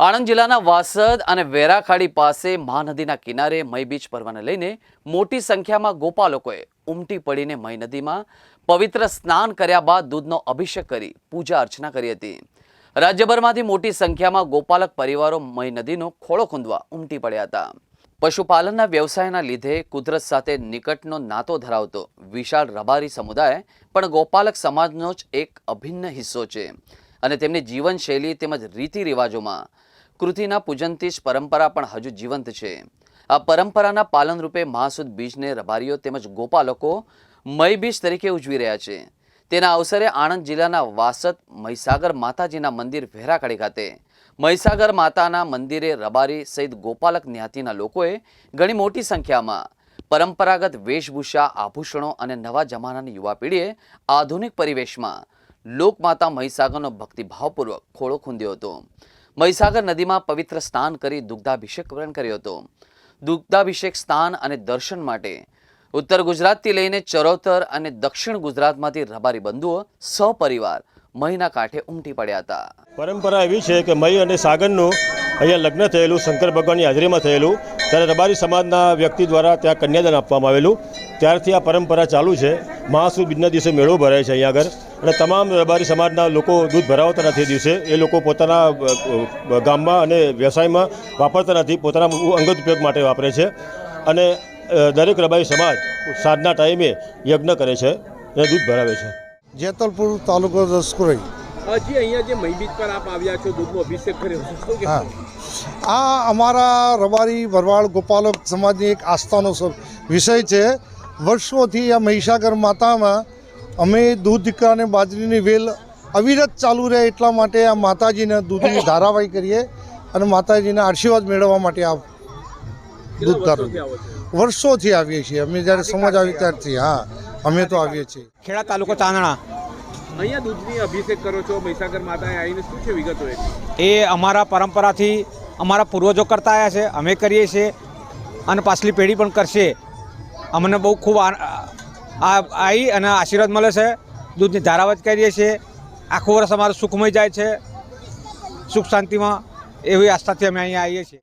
આણંદ જિલ્લાના વાસદ અને વેરાખાડી પાસે મહાનદીના કિનારે મય બીચ પર્વને લઈને મોટી સંખ્યામાં ગોપાલોકોએ ઉમટી પડીને મય નદીમાં પવિત્ર સ્નાન કર્યા બાદ દૂધનો અભિષેક કરી પૂજા અર્ચના કરી હતી. રાજ્યભરમાંથી મોટી સંખ્યામાં ગોપાલક પરિવારો મય નદીનો ખોળો ખૂંદવા ઉમટી પડ્યા હતા. પશુપાલનના વ્યવસાયના લીધે કુદરત સાથે નિકટનો નાતો ધરાવતો વિશાળ રબારી સમુદાય પણ ગોપાલક સમાજનો જ એક અભિન્ન હિસ્સો છે અને તેમની જીવનશૈલી તેમજ રીતિ રિવાજોમાં કૃતિના પૂજનથી જ પરંપરા પણ હજુ જીવંત છે. આ પરંપરાના પાલનરૂપે મહાસુદ બીજને રબારીઓ તેમજ ગોપાલકો મય બીજ તરીકે ઉજવી રહ્યા છે. તેના અવસરે આણંદ જિલ્લાના વાસદ મહીસાગર માતાજીના મંદિર ભેરાકાળી ખાતે મહીસાગર માતાના મંદિરે રબારી સહિત ગોપાલક જ્ઞાતિના લોકોએ ઘણી મોટી સંખ્યામાં પરંપરાગત વેશભૂષા, આભૂષણો અને નવા જમાનાની યુવા પેઢીએ આધુનિક પરિવેશમાં લોકમાતા મહીસાગરનો ભક્તિભાવપૂર્વક ખોળો ખૂંદ્યો હતો. મહીસાગર નદીમાં પવિત્ર સ્નાન કરી દુગ્ધાભિષેક પણ કર્યો હતો. દુગ્ધાભિષેક સ્નાન અને દર્શન માટે ઉત્તર ગુજરાતથી લઈને ચરોતર અને દક્ષિણ ગુજરાતમાંથી રબારી બંધુઓ સપરિવાર મહીના કાંઠે ઉમટી પડ્યા હતા. પરંપરા એવી છે કે મહી અને સાગરનું અહીંયા લગ્ન થયેલું, શંકર ભગવાનની હાજરીમાં થયેલું, ત્યારે રબારી સમાજના વ્યક્તિ દ્વારા ત્યાં કન્યાદાન આપવામાં આવેલું. ત્યારથી આ પરંપરા ચાલુ છે. મહાસુદ બીજના દિવસે મેળો ભરાય છે અહીંયા આગળ. અને તમામ રબારી સમાજના લોકો દૂધ ભરાવતા નથી દિવસે. એ લોકો પોતાના ગામમાં અને વ્યવસાયમાં વાપરતા નથી. પોતાના અંગત ઉપયોગ માટે વાપરે છે. અને દરેક રબારી સમાજ સાંજના ટાઈમે યજ્ઞ કરે છે અને દૂધ ભરાવે છે. જેતલપુર તાલુકો દસકુરઈ હજી અહીંયા જે મહી પર આપ આવ્યા છો દૂધનો અભિષેક કર્યો હા. આ અમારા રબારી ભરવાડ ગોપાલક સમાજની એક આસ્થાનો વિષય છે. વર્ષોથી આ મહીસાગર માતામાં અમે દૂધ દીકરા અને બાજરીની વેલ અવિરત ચાલુ રહે એટલા માટે આ માતાજીને દૂધની ધારાવાહી કરીએ અને માતાજીના આશીર્વાદ મેળવવા માટે આ દૂધ ધારું? વર્ષોથી આવીએ છીએ. અમે જ્યારે સમાજ આવી ત્યારથી હા અમે તો આવીએ છીએ. ખેડા તાલુકો ચાંદણા અહીંયા દૂધની અભિષેક કરો છો મહીસાગર માતાએ આવીને શું છે વિગતો એ અમારા પરંપરાથી અમારા પૂર્વજો કરતા આવ્યા છે અમે કરીએ છીએ અને પાછલી પેઢી પણ કરશે. અમને બહુ ખૂબ આવી અને આશીર્વાદ મળે છે. દૂધની ધારાવત કરીએ છીએ. આખું વર્ષ અમારું સુખમય જાય છે. સુખ શાંતિમાં એવી આસ્થાથી અમે અહીંયા આવીએ છીએ.